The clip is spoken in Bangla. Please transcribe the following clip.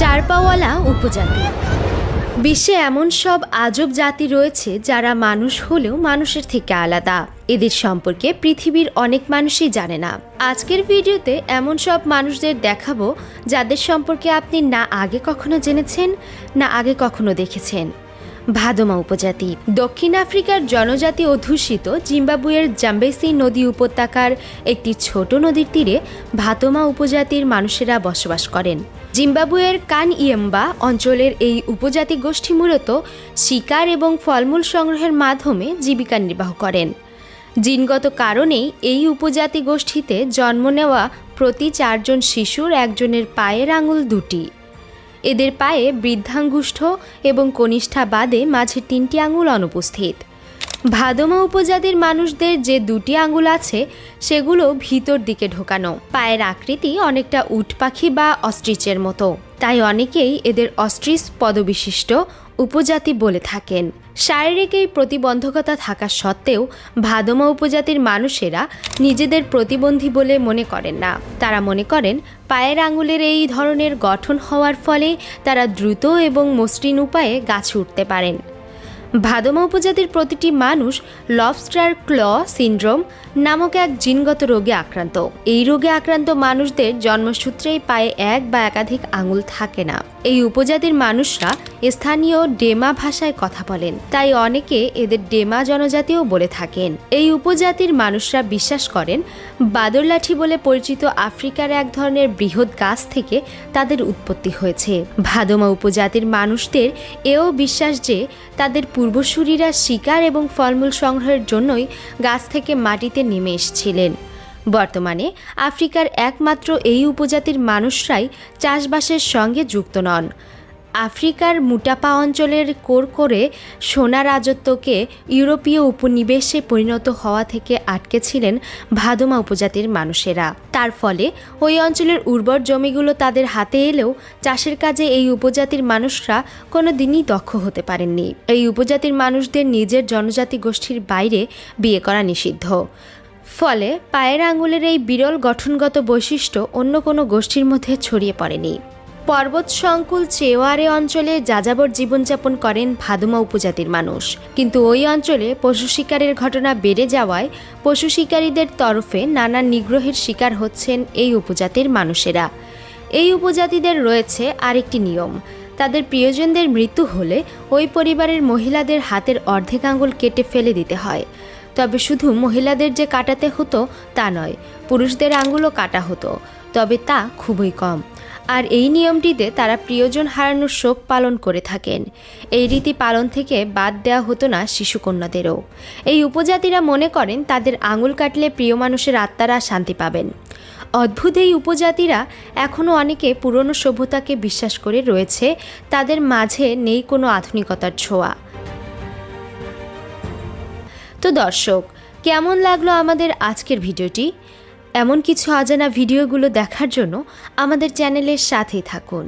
চারপাওয়ালা উপজাতি। বিশ্বে এমন সব আজব জাতি রয়েছে যারা মানুষ হলেও মানুষের থেকে আলাদা। এদের সম্পর্কে পৃথিবীর অনেক মানুষই জানে না। আজকের ভিডিওতে এমন সব মানুষদের দেখাবো যাদের সম্পর্কে আপনি না আগে কখনো জেনেছেন, না আগে কখনো দেখেছেন। ভাদমা উপজাতি। দক্ষিণ আফ্রিকার জনজাতি অধ্যুষিত জিম্বাবুয়ের জাম্বেসি নদী উপত্যকার একটি ছোট নদীর তীরে ভাতমা উপজাতির মানুষেরা বসবাস করেন। জিম্বাবুয়ের কান ইয়েম্বা অঞ্চলের এই উপজাতি গোষ্ঠী মূলত শিকার এবং ফলমূল সংগ্রহের মাধ্যমে জীবিকা নির্বাহ করেন। জিনগত কারণেই এই উপজাতি গোষ্ঠীতে জন্ম নেওয়া প্রতি চারজন শিশুর একজনের পায়ের আঙুল দুটি। এদের পায়ে বৃদ্ধাঙ্গুষ্ঠ এবং কনিষ্ঠা বাদে মাঝে তিনটি আঙুল অনুপস্থিত। ভাদমা উপজাতির মানুষদের যে দুটি আঙুল আছে, সেগুলো ভিতর দিকে ঢোকানো। পায়ের আকৃতি অনেকটা উট পাখি বা অস্ট্রিচের মতো। তাই অনেকেই এদের অস্ট্রিচ পদবিশিষ্ট উপজাতি বলে থাকেন। শারীরিক এই প্রতিবন্ধকতা থাকা সত্ত্বেও ভাদমা উপজাতির মানুষেরা নিজেদের প্রতিবন্ধী বলে মনে করেন না। তারা মনে করেন, পায়ের আঙুলের এই ধরনের গঠন হওয়ার ফলে তারা দ্রুত এবং মসৃণ উপায়ে গাছে উঠতে পারেন। ভাদমা উপজাতির প্রতিটি মানুষ লবস্টার ক্ল সিন্ড্রোম নামক এক জিনগত রোগে আক্রান্ত। এই রোগে আক্রান্ত মানুষদের জন্মসূত্রেই পায়ে এক বা একাধিক আঙুল থাকে না। এই উপজাতির মানুষরা স্থানীয় ডেমা ভাষায় কথা বলেন, তাই অনেকে এদের ডেমা জনজাতিও বলে থাকেন। এই উপজাতির মানুষরা বিশ্বাস করেন, বাদরলাঠি বলে পরিচিত আফ্রিকার এক ধরনের বৃহৎ গাছ থেকে তাদের উৎপত্তি হয়েছে। ভাদমা উপজাতির মানুষদের এও বিশ্বাস যে তাদের পূর্বসূরীরা শিকার এবং ফলমূল সংগ্রহের জন্যই গাছ থেকে মাটিতে নেমে এসেছিলেন। বর্তমানে আফ্রিকার একমাত্র এই উপজাতির মানুষরাই চাষবাসের সঙ্গে যুক্ত নন। আফ্রিকার মুটাপা অঞ্চলের কোর করে সোনা রাজত্বকে ইউরোপীয় উপনিবেশে পরিণত হওয়া থেকে আটকে ছিলেন ভাদমা উপজাতির মানুষেরা। তার ফলে ওই অঞ্চলের উর্বর জমিগুলো তাদের হাতে এলেও চাষের কাজে এই উপজাতির মানুষরা কোনো দিনই দক্ষ হতে পারেননি। এই উপজাতির মানুষদের নিজের জনজাতি গোষ্ঠীর বাইরে বিয়ে করা নিষিদ্ধ। ফলে পায়ের আঙুলের এই বিরল গঠনগত বৈশিষ্ট্য অন্য কোনো গোষ্ঠীর মধ্যে ছড়িয়ে পড়েনি। পর্বত সংকুল চেওয়ারে অঞ্চলে যাযাবর জীবনযাপন করেন ভাদুমা উপজাতির মানুষ। কিন্তু ওই অঞ্চলে পশু শিকারের ঘটনা বেড়ে যাওয়ায় পশু শিকারীদের তরফে নানা নিগ্রহের শিকার হচ্ছেন এই উপজাতির মানুষেরা। এই উপজাতিদের রয়েছে আরেকটি নিয়ম, তাদের প্রিয়জনদের মৃত্যু হলে ওই পরিবারের মহিলাদের হাতের অর্ধেক আঙুল কেটে ফেলে দিতে হয়। তবে শুধু মহিলাদের যে কাটাতে হতো তা নয়, পুরুষদের আঙুলও কাটা হতো। তবে তা খুবই কম। আর এই নিয়মটিতে তারা প্রিয়জন হারানোর শোক পালন করে থাকেন। এই রীতি পালন থেকে বাদ দেওয়া হতো না শিশুকন্যাদেরও। এই উপজাতিরা মনে করেন তাদের আঙুল কাটলে প্রিয় মানুষের আত্মারা শান্তি পাবেন। অদ্ভুত এই উপজাতিরা এখনও অনেকে পুরনো সভ্যতাকে বিশ্বাস করে রয়েছে, তাদের মাঝে নেই কোনো আধুনিকতার ছোঁয়া। তো দর্শক, কেমন লাগল আমাদের আজকের ভিডিওটি? এমন কিছু অজানা ভিডিওগুলো দেখার জন্য আমাদের চ্যানেলের সাথেই থাকুন।